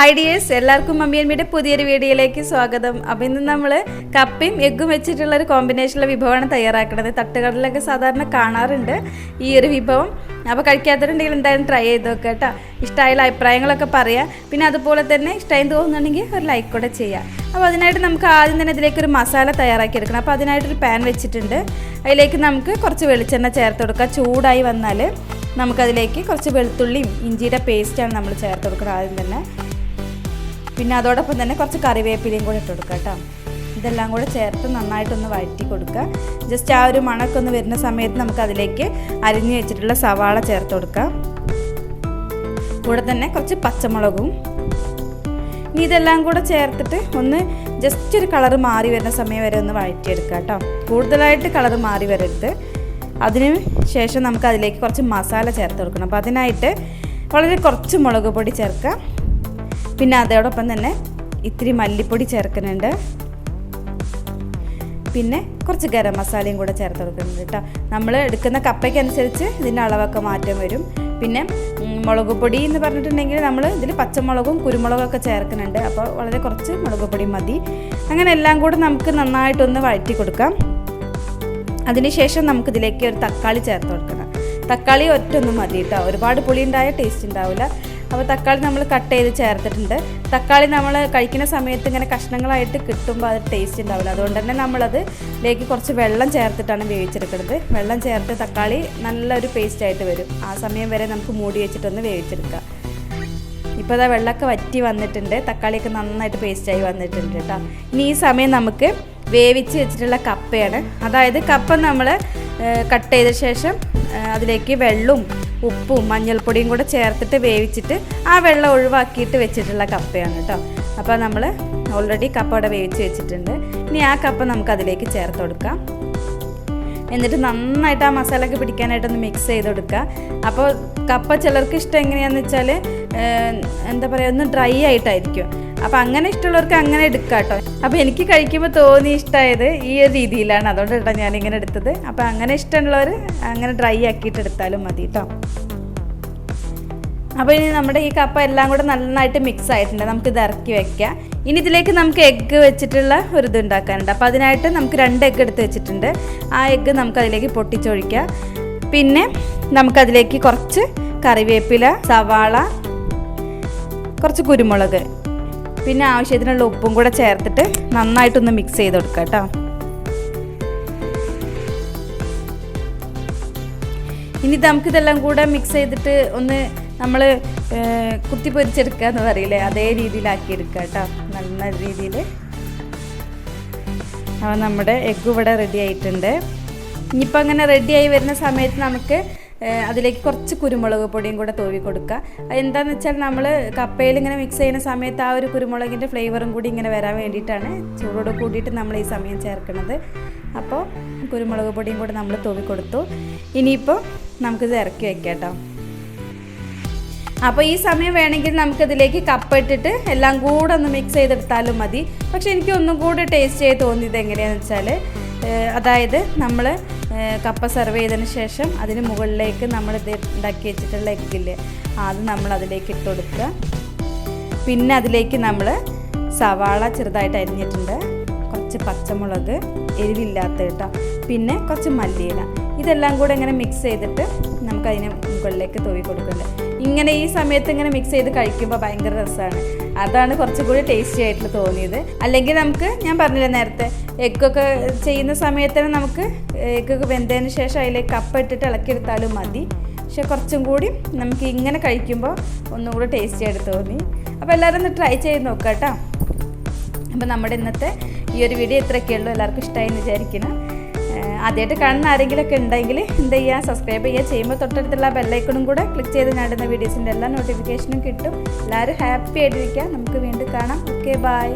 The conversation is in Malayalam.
ഹായ് ഡിയേഴ്സ് എല്ലാവർക്കും മമ്മിയമ്മയുടെ പുതിയൊരു വീഡിയോയിലേക്ക് സ്വാഗതം. അപ്പം ഇന്ന് നമ്മൾ കപ്പയും എഗ്ഗും വെച്ചിട്ടുള്ള ഒരു കോമ്പിനേഷനുള്ള വിഭവമാണ് തയ്യാറാക്കുന്നത്. തട്ടുകടലൊക്കെ സാധാരണ കാണാറുണ്ട് ഈ ഒരു വിഭവം. അപ്പോൾ കഴിക്കാത്തവരുണ്ടെങ്കിൽ എന്തായാലും ട്രൈ ചെയ്ത് നോക്കുക കേട്ടോ. ഇഷ്ടമായുള്ള അഭിപ്രായങ്ങളൊക്കെ പറയാം. പിന്നെ അതുപോലെ തന്നെ ഇഷ്ടമായി തോന്നുന്നുണ്ടെങ്കിൽ ഒരു ലൈക്ക് കൂടെ ചെയ്യാം. അപ്പോൾ അതിനായിട്ട് നമുക്ക് ആദ്യം തന്നെ ഇതിലേക്ക് ഒരു മസാല തയ്യാറാക്കി എടുക്കണം അപ്പോൾ അതിനായിട്ടൊരു പാൻ വെച്ചിട്ടുണ്ട്. അതിലേക്ക് നമുക്ക് കുറച്ച് വെളിച്ചെണ്ണ ചേർത്ത് കൊടുക്കുക ചൂടായി വന്നാൽ നമുക്കതിലേക്ക് കുറച്ച് വെളുത്തുള്ളിയും ഇഞ്ചിയുടെ പേസ്റ്റാണ് നമ്മൾ ചേർത്ത് കൊടുക്കുന്നത് ആദ്യം തന്നെ. പിന്നെ അതോടൊപ്പം തന്നെ കുറച്ച് കറിവേപ്പിലയും കൂടെ ഇട്ട് കൊടുക്കുക കേട്ടോ. ഇതെല്ലാം കൂടെ ചേർത്ത് നന്നായിട്ടൊന്ന് വഴറ്റി കൊടുക്കുക. ജസ്റ്റ് ആ ഒരു മണക്കൊന്ന് വരുന്ന സമയത്ത് നമുക്ക് അതിലേക്ക് അരിഞ്ഞു വെച്ചിട്ടുള്ള സവാള ചേർത്ത് കൊടുക്കാം. കൂടെ തന്നെ കുറച്ച് പച്ചമുളകും. ഇനി ഇതെല്ലാം കൂടെ ചേർത്തിട്ട് ഒന്ന് ജസ്റ്റ് ഒരു കളറ് മാറി വരുന്ന സമയം വരെ ഒന്ന് വഴറ്റിയെടുക്കുക കേട്ടോ. കൂടുതലായിട്ട് കളറ് മാറി വരരുത്. അതിന് ശേഷം നമുക്ക് അതിലേക്ക് കുറച്ച് മസാല ചേർത്ത് കൊടുക്കണം. അപ്പോൾ അതിനായിട്ട് വളരെ കുറച്ച് മുളക് പൊടി ചേർക്കുക. പിന്നെ അതോടൊപ്പം തന്നെ ഇത്തിരി മല്ലിപ്പൊടി ചേർക്കുന്നുണ്ട്. പിന്നെ കുറച്ച് ഗരം മസാലയും കൂടെ ചേർത്ത് കൊടുക്കുന്നുണ്ട് കേട്ടോ. നമ്മൾ എടുക്കുന്ന കപ്പയ്ക്കനുസരിച്ച് ഇതിന്റെ അളവൊക്കെ മാറ്റം വരും. പിന്നെ മുളക് പൊടി എന്ന് പറഞ്ഞിട്ടുണ്ടെങ്കിൽ നമ്മൾ ഇതിൽ പച്ചമുളകും കുരുമുളകും ഒക്കെ ചേർക്കുന്നുണ്ട്. അപ്പോൾ വളരെ കുറച്ച് മുളക് പൊടി മതി. അങ്ങനെ എല്ലാം കൂടെ നമുക്ക് നന്നായിട്ടൊന്ന് വഴറ്റി കൊടുക്കാം. അതിനുശേഷം നമുക്കിതിലേക്ക് ഒരു തക്കാളി ചേർത്ത് കൊടുക്കണം. തക്കാളി ഒറ്റൊന്നും മതി കേട്ടോ. ഒരുപാട് പുളി ഉണ്ടായ ടേസ്റ്റ് ഉണ്ടാവില്ല അപ്പോൾ തക്കാളി നമ്മൾ കട്ട് ചെയ്ത് ചേർത്തിട്ടുണ്ട്. തക്കാളി നമ്മൾ കഴിക്കുന്ന സമയത്ത് ഇങ്ങനെ കഷ്ണങ്ങളായിട്ട് കിട്ടുമ്പോൾ അത് ടേസ്റ്റ് ഉണ്ടാവില്ല. അതുകൊണ്ട് തന്നെ നമ്മളത് ലേക്ക് കുറച്ച് വെള്ളം ചേർത്തിട്ടാണ് വേവിച്ചെടുക്കുന്നത്. വെള്ളം ചേർത്ത് തക്കാളി നല്ലൊരു പേസ്റ്റ് ആയിട്ട് വരും. ആ സമയം വരെ നമുക്ക് മൂടി വെച്ചിട്ടൊന്ന് വേവിച്ചെടുക്കാം. ഇപ്പോൾ അതാ വെള്ളമൊക്കെ വറ്റി വന്നിട്ടുണ്ട്. തക്കാളിയൊക്കെ നന്നായിട്ട് പേസ്റ്റായി വന്നിട്ടുണ്ട് കേട്ടോ. ഇനി ഈ സമയം നമുക്ക് വേവിച്ച് വെച്ചിട്ടുള്ള കപ്പയാണ്. അതായത് കപ്പ നമ്മൾ കട്ട് ചെയ്ത ശേഷം അതിലേക്ക് വെള്ളവും ഉപ്പും മഞ്ഞൾപ്പൊടിയും കൂടെ ചേർത്തിട്ട് വേവിച്ചിട്ട് ആ വെള്ളം ഒഴിവാക്കിയിട്ട് വെച്ചിട്ടുള്ള കപ്പയാണ് കേട്ടോ. അപ്പോൾ നമ്മൾ ഓൾറെഡി കപ്പ അവിടെ വേവിച്ച് വെച്ചിട്ടുണ്ട്. ഇനി ആ കപ്പ നമുക്ക് അതിലേക്ക് ചേർത്ത് കൊടുക്കാം. എന്നിട്ട് നന്നായിട്ട് ആ മസാലയൊക്കെ പിടിക്കാനായിട്ടൊന്ന് മിക്സ് ചെയ്ത് കൊടുക്കുക അപ്പോൾ കപ്പ ചിലർക്ക് ഇഷ്ടം എങ്ങനെയാണെന്ന് വെച്ചാൽ എന്താ പറയുക ഒന്ന് ഡ്രൈ ആയിട്ടായിരിക്കും. അപ്പോൾ അങ്ങനെ ഇഷ്ടമുള്ളവർക്ക് അങ്ങനെ എടുക്കാം കേട്ടോ അപ്പോൾ എനിക്ക് കഴിക്കുമ്പോൾ തോന്നി ഇഷ്ടമായത് ഈ ഒരു രീതിയിലാണ്. അതുകൊണ്ട് കേട്ടോ ഞാനിങ്ങനെ എടുത്തത്. അപ്പോൾ അങ്ങനെ ഇഷ്ടമുള്ളവർ അങ്ങനെ ഡ്രൈ ആക്കിയിട്ട് എടുത്താലും മതി കേട്ടോ അപ്പോൾ ഇനി നമ്മുടെ ഈ കപ്പ എല്ലാം കൂടെ നന്നായിട്ട് മിക്സ് ആയിട്ടുണ്ട്. നമുക്ക് ഇത് ഇറക്കി വെക്കാം. ഇനി ഇതിലേക്ക് നമുക്ക് എഗ്ഗ് വെച്ചിട്ടുള്ള ഒരു ഇത് ഉണ്ടാക്കാനുണ്ട്. അപ്പോൾ അതിനായിട്ട് നമുക്ക് രണ്ട് എഗ്ഗ് എടുത്ത് വെച്ചിട്ടുണ്ട്. ആ എഗ്ഗ് നമുക്ക് അതിലേക്ക് പൊട്ടിച്ചൊഴിക്കാം. പിന്നെ നമുക്കതിലേക്ക് കുറച്ച് കറിവേപ്പില സവാള കുറച്ച് കുരുമുളക് പിന്നെ ആവശ്യത്തിനുള്ള ഉപ്പും കൂടെ ചേർത്തിട്ട് നന്നായിട്ടൊന്ന് മിക്സ് ചെയ്ത് കൊടുക്കുക കേട്ടോ. ഇനി നമുക്കിതെല്ലാം കൂടെ മിക്സ് ചെയ്തിട്ട് ഒന്ന് നമ്മൾ കുത്തി പൊരിച്ചെടുക്കുക എന്ന് പറയില്ലേ? അതേ രീതിയിലാക്കി എടുക്കുക കേട്ടോ. നല്ല രീതിയിൽ അപ്പോൾ നമ്മുടെ എഗ്ഗ് ഇവിടെ റെഡി ആയിട്ടുണ്ട്. ഇനിയിപ്പോൾ അങ്ങനെ റെഡിയായി വരുന്ന സമയത്ത് നമുക്ക് അതിലേക്ക് കുറച്ച് കുരുമുളക് പൊടിയും കൂടെ തൂവി കൊടുക്കുക. എന്താണെന്ന് വെച്ചാൽ നമ്മൾ കപ്പയിൽ ഇങ്ങനെ മിക്സ് ചെയ്യുന്ന സമയത്ത് ആ ഒരു കുരുമുളകിന്റെ ഫ്ലേവറും കൂടി ഇങ്ങനെ വരാൻ വേണ്ടിയിട്ടാണ് ചൂടോട് കൂടിയിട്ട് നമ്മൾ ഈ സമയം ചേർക്കുന്നത്. അപ്പോൾ കുരുമുളക് പൊടിയും കൂടെ നമ്മൾ തൂവി കൊടുത്തു. ഇനിയിപ്പോൾ നമുക്കിത് ഇറക്കി വയ്ക്കാം കേട്ടോ. അപ്പോൾ ഈ സമയം വേണമെങ്കിൽ നമുക്കതിലേക്ക് കപ്പ ഇട്ടിട്ട് എല്ലാം കൂടെ ഒന്ന് മിക്സ് ചെയ്തെടുത്താലും മതി. പക്ഷെ എനിക്ക് ഒന്നും കൂടെ ടേസ്റ്റ് ചെയ്ത് തോന്നിയത് എങ്ങനെയാണെന്ന് വെച്ചാൽ അതായത് നമ്മൾ കപ്പ സെർവ് ചെയ്തതിന് ശേഷം അതിന് മുകളിലേക്ക് നമ്മൾ ഇത് ഉണ്ടാക്കി വെച്ചിട്ടുള്ള എഗ്ഗില്ലേ അത് നമ്മൾ അതിലേക്ക് ഇട്ട് കൊടുക്കുക. പിന്നെ അതിലേക്ക് നമ്മൾ സവാള ചെറുതായിട്ട് അരിഞ്ഞിട്ടുണ്ട്. കുറച്ച് പച്ചമുളക് എരിവില്ലാത്ത കേട്ടോ. പിന്നെ കുറച്ച് മല്ലിയില. ഇതെല്ലാം കൂടെ ഇങ്ങനെ മിക്സ് ചെയ്തിട്ട് നമുക്ക് അതിന് മുകളിലേക്ക് തൂവി കൊടുക്കുന്നുണ്ട്. ഇങ്ങനെ ഈ സമയത്ത് ഇങ്ങനെ മിക്സ് ചെയ്ത് കഴിക്കുമ്പോൾ ഭയങ്കര രസമാണ് അതാണ് കുറച്ചും കൂടി ടേസ്റ്റി ആയിട്ട് തോന്നിയത്. അല്ലെങ്കിൽ നമുക്ക് ഞാൻ പറഞ്ഞില്ല നേരത്തെ എഗ്ഗൊക്കെ ചെയ്യുന്ന സമയത്ത് തന്നെ നമുക്ക് എഗ്ഗൊക്കെ വെന്തതിന് ശേഷം അതിലേക്ക് കപ്പ ഇട്ടിട്ട് ഇളക്കിയെടുത്താലും മതി. പക്ഷെ കുറച്ചും കൂടി നമുക്ക് ഇങ്ങനെ കഴിക്കുമ്പോൾ ഒന്നും കൂടി ടേസ്റ്റി ആയിട്ട് തോന്നി. അപ്പോൾ എല്ലാവരും ഒന്ന് ട്രൈ ചെയ്ത് നോക്കാം കേട്ടോ. അപ്പോൾ നമ്മുടെ ഇന്നത്തെ ഈ ഒരു വീഡിയോ ഇത്രയൊക്കെ ഉള്ളൂ. എല്ലാവർക്കും ഇഷ്ടമായി എന്ന് വിചാരിക്കുന്നു. ആദ്യമായിട്ട് കാണുന്ന ആരെങ്കിലുമൊക്കെ ഉണ്ടെങ്കിൽ എന്ത് ചെയ്യുക സബ്സ്ക്രൈബ് ചെയ്യുക. ചെയ്യുമ്പോൾ തൊട്ടടുത്തുള്ള ബെല്ലൈക്കണും കൂടെ ക്ലിക്ക് ചെയ്ത് കാണുന്ന വീഡിയോസിന്റെ എല്ലാ നോട്ടിഫിക്കേഷനും കിട്ടും. എല്ലാവരും ഹാപ്പി ആയിട്ടിരിക്കുക. നമുക്ക് വീണ്ടും കാണാം. Okay bye